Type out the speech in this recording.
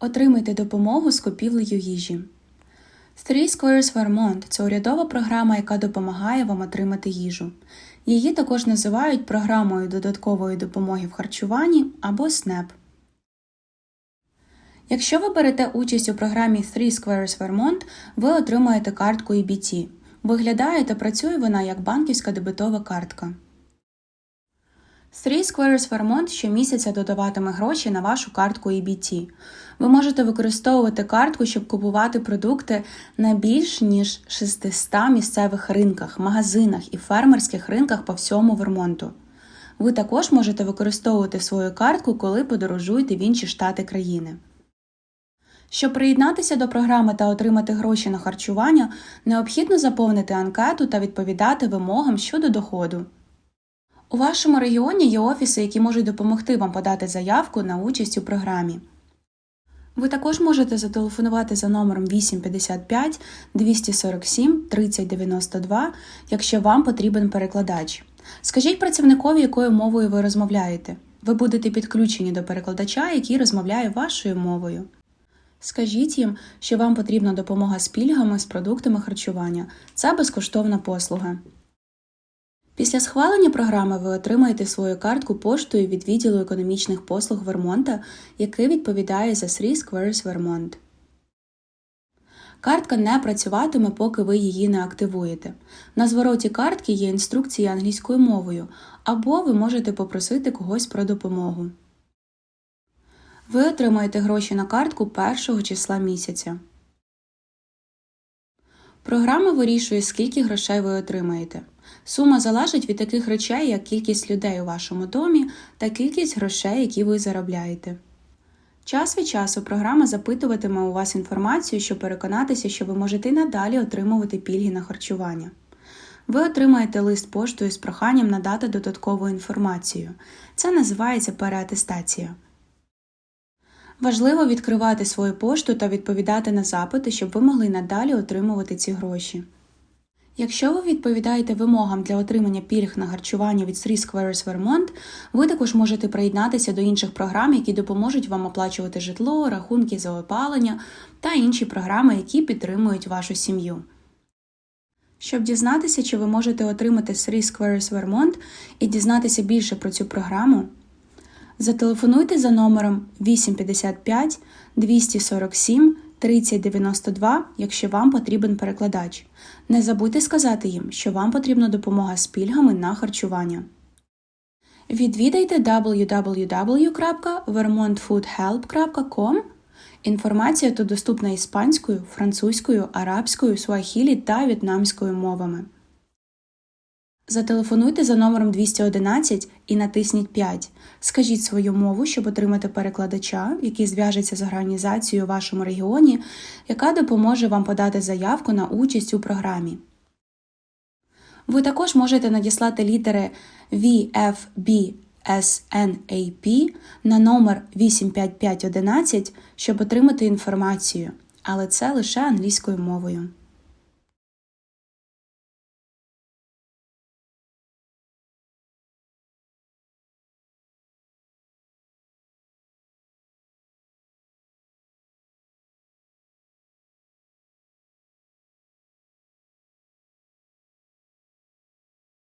Отримайте допомогу з купівлею їжі. Three Squares Vermont – це урядова програма, яка допомагає вам отримати їжу. Її також називають програмою додаткової допомоги в харчуванні або SNAP. Якщо ви берете участь у програмі Three Squares Vermont, ви отримаєте картку EBT. Виглядає та працює вона як банківська дебетова картка. Three Squares Vermont щомісяця додаватиме гроші на вашу картку EBT. Ви можете використовувати картку, щоб купувати продукти на більш ніж 600 місцевих ринках, магазинах і фермерських ринках по всьому Вермонту. Ви також можете використовувати свою картку, коли подорожуєте в інші штати країни. Щоб приєднатися до програми та отримати гроші на харчування, необхідно заповнити анкету та відповідати вимогам щодо доходу. У вашому регіоні є офіси, які можуть допомогти вам подати заявку на участь у програмі. Ви також можете зателефонувати за номером 855 247 3092, якщо вам потрібен перекладач. Скажіть працівникові, якою мовою ви розмовляєте. Ви будете підключені до перекладача, який розмовляє вашою мовою. Скажіть їм, що вам потрібна допомога з пільгами з продуктами харчування. Це безкоштовна послуга. Після схвалення програми ви отримаєте свою картку поштою від відділу економічних послуг Вермонта, який відповідає за Three Squares Vermont. Картка не працюватиме, поки ви її не активуєте. На звороті картки є інструкції англійською мовою, або ви можете попросити когось про допомогу. Ви отримаєте гроші на картку першого числа місяця. Програма вирішує, скільки грошей ви отримаєте. Сума залежить від таких речей, як кількість людей у вашому домі та кількість грошей, які ви заробляєте. Час від часу програма запитуватиме у вас інформацію, щоб переконатися, що ви можете надалі отримувати пільги на харчування. Ви отримаєте лист поштою з проханням надати додаткову інформацію. Це називається переатестація. Важливо відкривати свою пошту та відповідати на запити, щоб ви могли надалі отримувати ці гроші. Якщо ви відповідаєте вимогам для отримання пільг на харчування від Three Squares Vermont, ви також можете приєднатися до інших програм, які допоможуть вам оплачувати житло, рахунки за опалення та інші програми, які підтримують вашу сім'ю. Щоб дізнатися, чи ви можете отримати Three Squares Vermont і дізнатися більше про цю програму, зателефонуйте за номером 855 247 3092, якщо вам потрібен перекладач. Не забудьте сказати їм, що вам потрібна допомога з пільгами на харчування. Відвідайте www.vermontfoodhelp.com. Інформація тут доступна іспанською, французькою, арабською, суахілі та в'єтнамською мовами. Зателефонуйте за номером 211 і натисніть 5. Скажіть свою мову, щоб отримати перекладача, який зв'яжеться з організацією у вашому регіоні, яка допоможе вам подати заявку на участь у програмі. Ви також можете надіслати літери VFB SNAP на номер 85511, щоб отримати інформацію, але це лише англійською мовою.